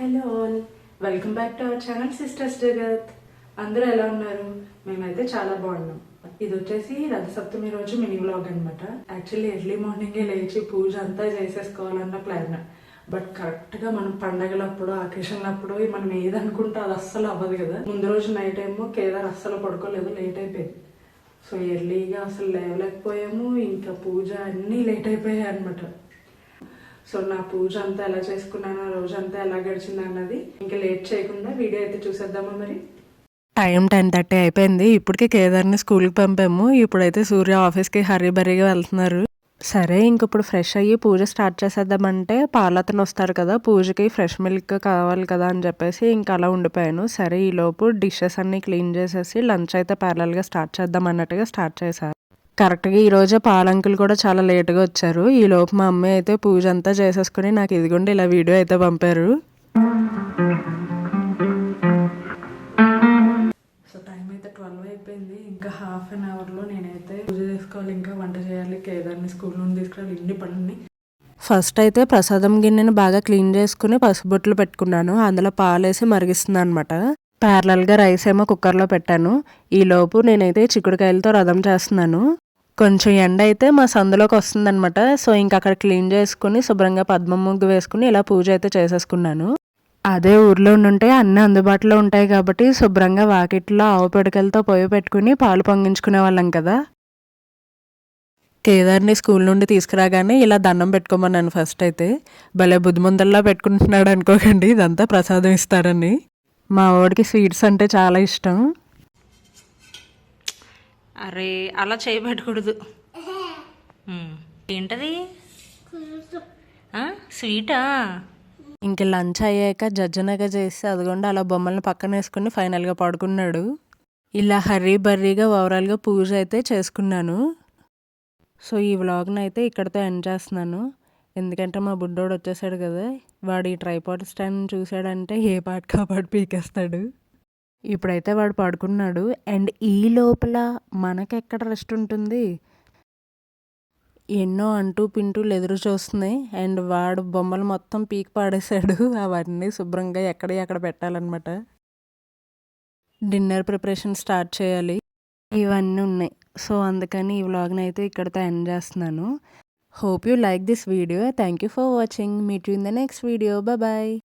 Hello all. Welcome back to our channel sisters Jagat. అందరూ ఎలా ఉన్నారు? మేమైతే చాలా బాగున్నాం. ఇది వచ్చేసి రథసప్తమి రోజు మినీ వ్లాగ్ అనమాట యాక్చువల్లీ ఎర్లీ మార్నింగే లేచి పూజ అంతా చేసేసుకోవాలన్న ప్లాన్ బట్ కరెక్ట్గా మనం పండగలప్పుడు అకేషన్లప్పుడు మనం ఏదనుకుంటే అది అస్సలు అవ్వదు కదా. ముందు రోజు నైట్ ఏమో కేదార్ అస్సలు పడుకోలేదు లేట్ అయిపోయింది. సో ఎర్లీగా అసలు లేవలేకపోయాము. ఇంకా పూజ అన్నీ లేట్ అయిపోయాయి అనమాట సో నా పూజ అంతా ఎలా చేసుకున్నాను రోజంతా ఎలా గడిచింది అన్నది ఇంకా లేట్ చేయకుండా వీడియో అయితే చూసేద్దామా మరి? టైం టెన్ థర్టీ అయిపోయింది. ఇప్పటికే కేదార్ని స్కూల్కి పంపాము. ఇప్పుడైతే సూర్య ఆఫీస్కి హరీ బరీగా వెళ్తున్నారు. సరే ఇంక ఇప్పుడు ఫ్రెష్ అయ్యి పూజ స్టార్ట్ చేసేద్దామంటే పాలతను వస్తారు కదా పూజకి ఫ్రెష్ మిల్క్ కావాలి కదా అని చెప్పేసి ఇంకా అలా ఉండిపోయాను. సరే ఈ లోపు డిషెస్ అన్ని క్లీన్ చేసేసి లంచ్ అయితే ప్యారల్గా స్టార్ట్ చేద్దాం అన్నట్టుగా స్టార్ట్ చేశారు. కరెక్ట్గా ఈ రోజే పాలంకులు కూడా చాలా లేట్గా వచ్చారు. ఈ లోపు మా అమ్మాయి అయితే పూజ అంతా చేసేసుకుని నాకు ఇదిగోండి ఇలా వీడియో అయితే పంపారు. సో టైం అయితే ట్వెల్వ్ అయిపోయింది. ఇంకా హాఫ్ అన్ అవర్లో నేనైతే పూజ చేసుకోవాలి. ఇంకా వంట చేయాలి. కేదార్ని స్కూల్ నుండి తీసుకురావాలి. ఇన్ని పనులని. ఫస్ట్ అయితే ప్రసాదం గిన్నెని బాగా క్లీన్ చేసుకుని పసుబొట్లు పెట్టుకున్నాను. అందులో పాలేసి మరిగిస్తున్నాను అనమాట ప్యారలల్గా రైస్ ఏమో కుక్కర్లో పెట్టాను. ఈ లోపు నేనైతే చిక్కుడుకాయలతో రథం చేస్తున్నాను. కొంచెం ఎండ అయితే మా సందులోకి వస్తుందన్నమాట. సో ఇంక అక్కడ క్లీన్ చేసుకుని శుభ్రంగా పద్మం ముగ్గు వేసుకుని ఇలా పూజ అయితే చేసేసుకున్నాను. అదే ఊర్లో ఉంటే అన్నీ అందుబాటులో ఉంటాయి కాబట్టి శుభ్రంగా వాకిట్లో ఆవు పిడకలతో పొయ్యి పెట్టుకుని పాలు పొంగించుకునే వాళ్ళం కదా. కేదార్ని స్కూల్ నుండి తీసుకురాగానే ఇలా దండం పెట్టుకోమన్నాను ఫస్ట్ అయితే. భలే బుద్ధిమందల్లా పెట్టుకుంటున్నాడు అనుకోకండి ఇదంతా ప్రసాదం ఇస్తారని. మా వాడికి స్వీట్స్ అంటే చాలా ఇష్టం. అరే అలా చేయబెట్టకూడదు ఏంటది? స్వీటా? ఇంక లంచ్ అయ్యాక జజ్జనగా చేసి అదిగోండి అలా బొమ్మల్ని పక్కన వేసుకుని ఫైనల్గా పడుకున్నాడు. ఇలా హర్రీ బర్రీగా ఓవరాల్గా పూజ అయితే చేసుకున్నాను. సో ఈ వ్లాగ్ని అయితే ఇక్కడితో ఎండ్ చేస్తున్నాను. ఎందుకంటే మా బుడ్డోడు వచ్చేసాడు కదా వాడు ఈ ట్రైపాడ్ స్టాండ్ చూసాడంటే ఏ పాట కాబట్టి పీకేస్తాడు. ఇప్పుడైతే వాడు పడుకున్నాడు. అండ్ ఈ లోపల మనకెక్కడ రెస్ట్ ఉంటుంది? ఎన్నో అంటూ పింటూలు ఎదురు చూస్తున్నాయి అండ్ వాడు బొమ్మలు మొత్తం పీక్ పాడేశాడు. అవన్నీ శుభ్రంగా ఎక్కడ ఎక్కడ పెట్టాలన్నమాట. డిన్నర్ ప్రిపరేషన్ స్టార్ట్ చేయాలి. ఇవన్నీ ఉన్నాయి. సో అందుకని ఈ వ్లాగ్ని అయితే ఇక్కడితో ఎండ్ చేస్తున్నాను. Hope you like this video. Thank you for watching. Meet you in the next video. Bye.